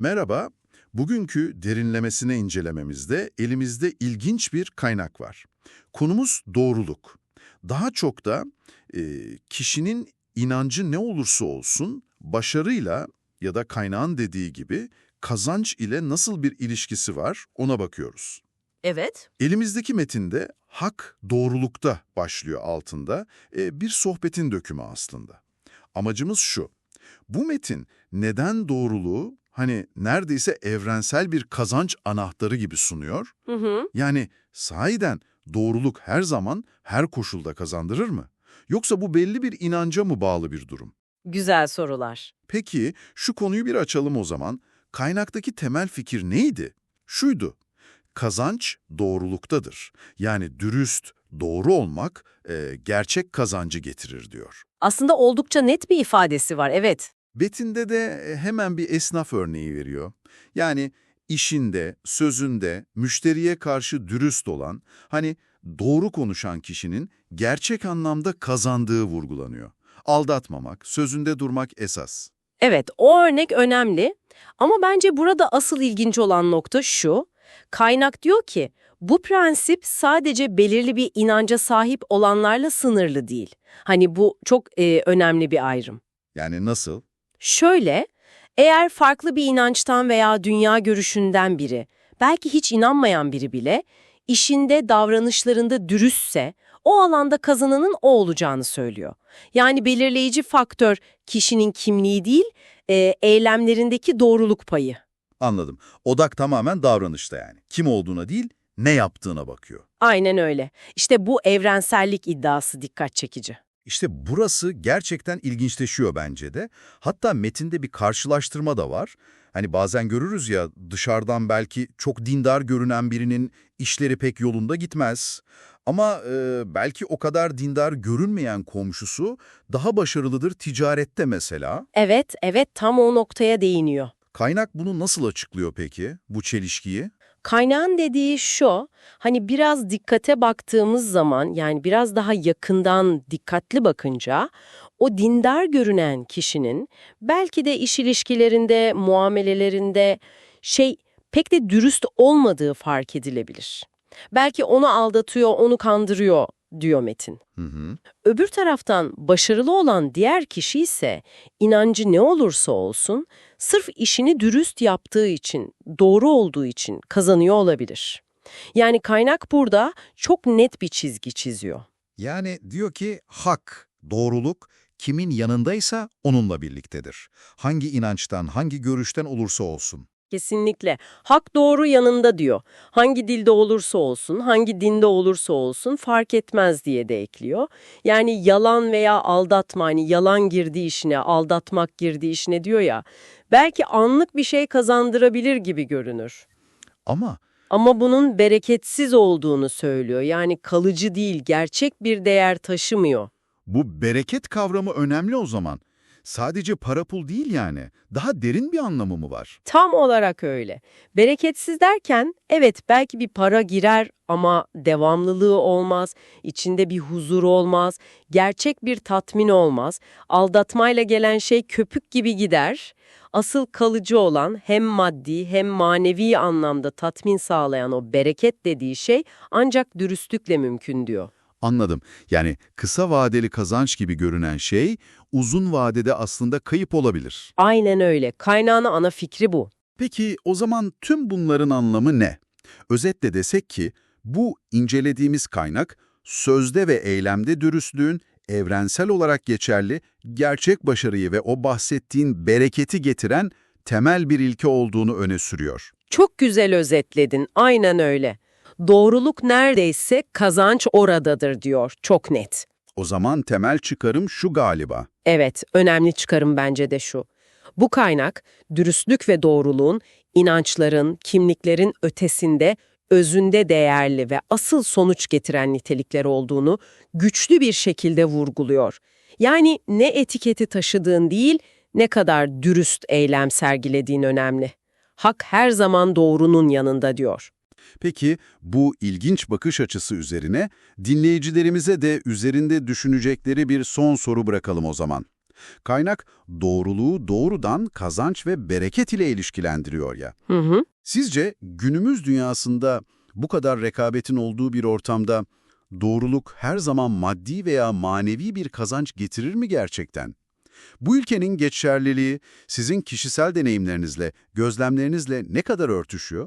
Merhaba, bugünkü derinlemesine incelememizde elimizde ilginç bir kaynak var. Konumuz doğruluk. Daha çok da e, kişinin inancı ne olursa olsun başarıyla ya da kaynağın dediği gibi kazanç ile nasıl bir ilişkisi var ona bakıyoruz. Evet. Elimizdeki metinde hak doğrulukta başlıyor altında e, bir sohbetin dökümü aslında. Amacımız şu, bu metin neden doğruluğu hani neredeyse evrensel bir kazanç anahtarı gibi sunuyor? Hı hı. Yani sahiden doğruluk her zaman her koşulda kazandırır mı? Yoksa bu belli bir inanca mı bağlı bir durum? Güzel sorular. Peki şu konuyu bir açalım o zaman. Kaynaktaki temel fikir neydi? Şuydu. Kazanç doğruluktadır. Yani dürüst, doğru olmak e, gerçek kazancı getirir diyor. Aslında oldukça net bir ifadesi var, evet. Betinde de e, hemen bir esnaf örneği veriyor. Yani işinde, sözünde, müşteriye karşı dürüst olan, hani doğru konuşan kişinin gerçek anlamda kazandığı vurgulanıyor. Aldatmamak, sözünde durmak esas. Evet, o örnek önemli. Ama bence burada asıl ilginç olan nokta şu. Kaynak diyor ki, bu prensip sadece belirli bir inanca sahip olanlarla sınırlı değil. Hani bu çok e, önemli bir ayrım. Yani nasıl? Şöyle, eğer farklı bir inançtan veya dünya görüşünden biri, belki hiç inanmayan biri bile, işinde, davranışlarında dürüstse, o alanda kazananın o olacağını söylüyor. Yani belirleyici faktör kişinin kimliği değil, e, eylemlerindeki doğruluk payı. Anladım. Odak tamamen davranışta yani. Kim olduğuna değil, ne yaptığına bakıyor. Aynen öyle. İşte bu evrensellik iddiası dikkat çekici. İşte burası gerçekten ilginçleşiyor bence de. Hatta metinde bir karşılaştırma da var. Hani bazen görürüz ya dışarıdan belki çok dindar görünen birinin işleri pek yolunda gitmez. Ama e, belki o kadar dindar görünmeyen komşusu daha başarılıdır ticarette mesela. Evet, evet tam o noktaya değiniyor. Kaynak bunu nasıl açıklıyor peki, bu çelişkiyi? Kaynağın dediği şu, hani biraz dikkate baktığımız zaman yani biraz daha yakından dikkatli bakınca o dindar görünen kişinin belki de iş ilişkilerinde, muamelelerinde şey pek de dürüst olmadığı fark edilebilir. Belki onu aldatıyor, onu kandırıyor diyor Metin. Hı hı. Öbür taraftan başarılı olan diğer kişi ise inancı ne olursa olsun sırf işini dürüst yaptığı için, doğru olduğu için kazanıyor olabilir. Yani kaynak burada çok net bir çizgi çiziyor. Yani diyor ki hak, doğruluk kimin yanındaysa onunla birliktedir. Hangi inançtan, hangi görüşten olursa olsun. Kesinlikle. Hak doğru yanında diyor. Hangi dilde olursa olsun, hangi dinde olursa olsun fark etmez diye de ekliyor. Yani yalan veya aldatma, hani yalan girdi işine, aldatmak girdi işine diyor ya. Belki anlık bir şey kazandırabilir gibi görünür. Ama Ama bunun bereketsiz olduğunu söylüyor. Yani kalıcı değil, gerçek bir değer taşımıyor. Bu bereket kavramı önemli o zaman. Sadece para pul değil yani. Daha derin bir anlamı mı var? Tam olarak öyle. Bereketsiz derken evet belki bir para girer ama devamlılığı olmaz, içinde bir huzur olmaz, gerçek bir tatmin olmaz, aldatmayla gelen şey köpük gibi gider. Asıl kalıcı olan hem maddi hem manevi anlamda tatmin sağlayan o bereket dediği şey ancak dürüstlükle mümkün diyor. Anladım. Yani kısa vadeli kazanç gibi görünen şey uzun vadede aslında kayıp olabilir. Aynen öyle. Kaynağına ana fikri bu. Peki o zaman tüm bunların anlamı ne? Özetle desek ki bu incelediğimiz kaynak sözde ve eylemde dürüstlüğün evrensel olarak geçerli, gerçek başarıyı ve o bahsettiğin bereketi getiren temel bir ilke olduğunu öne sürüyor. Çok güzel özetledin. Aynen öyle. Doğruluk neredeyse kazanç oradadır diyor. Çok net. O zaman temel çıkarım şu galiba. Evet, önemli çıkarım bence de şu. Bu kaynak, dürüstlük ve doğruluğun, inançların, kimliklerin ötesinde, özünde değerli ve asıl sonuç getiren nitelikler olduğunu güçlü bir şekilde vurguluyor. Yani ne etiketi taşıdığın değil, ne kadar dürüst eylem sergilediğin önemli. Hak her zaman doğrunun yanında diyor. Peki bu ilginç bakış açısı üzerine dinleyicilerimize de üzerinde düşünecekleri bir son soru bırakalım o zaman. Kaynak doğruluğu doğrudan kazanç ve bereket ile ilişkilendiriyor ya. Hı hı. Sizce günümüz dünyasında bu kadar rekabetin olduğu bir ortamda doğruluk her zaman maddi veya manevi bir kazanç getirir mi gerçekten? Bu ülkenin geçerliliği sizin kişisel deneyimlerinizle, gözlemlerinizle ne kadar örtüşüyor?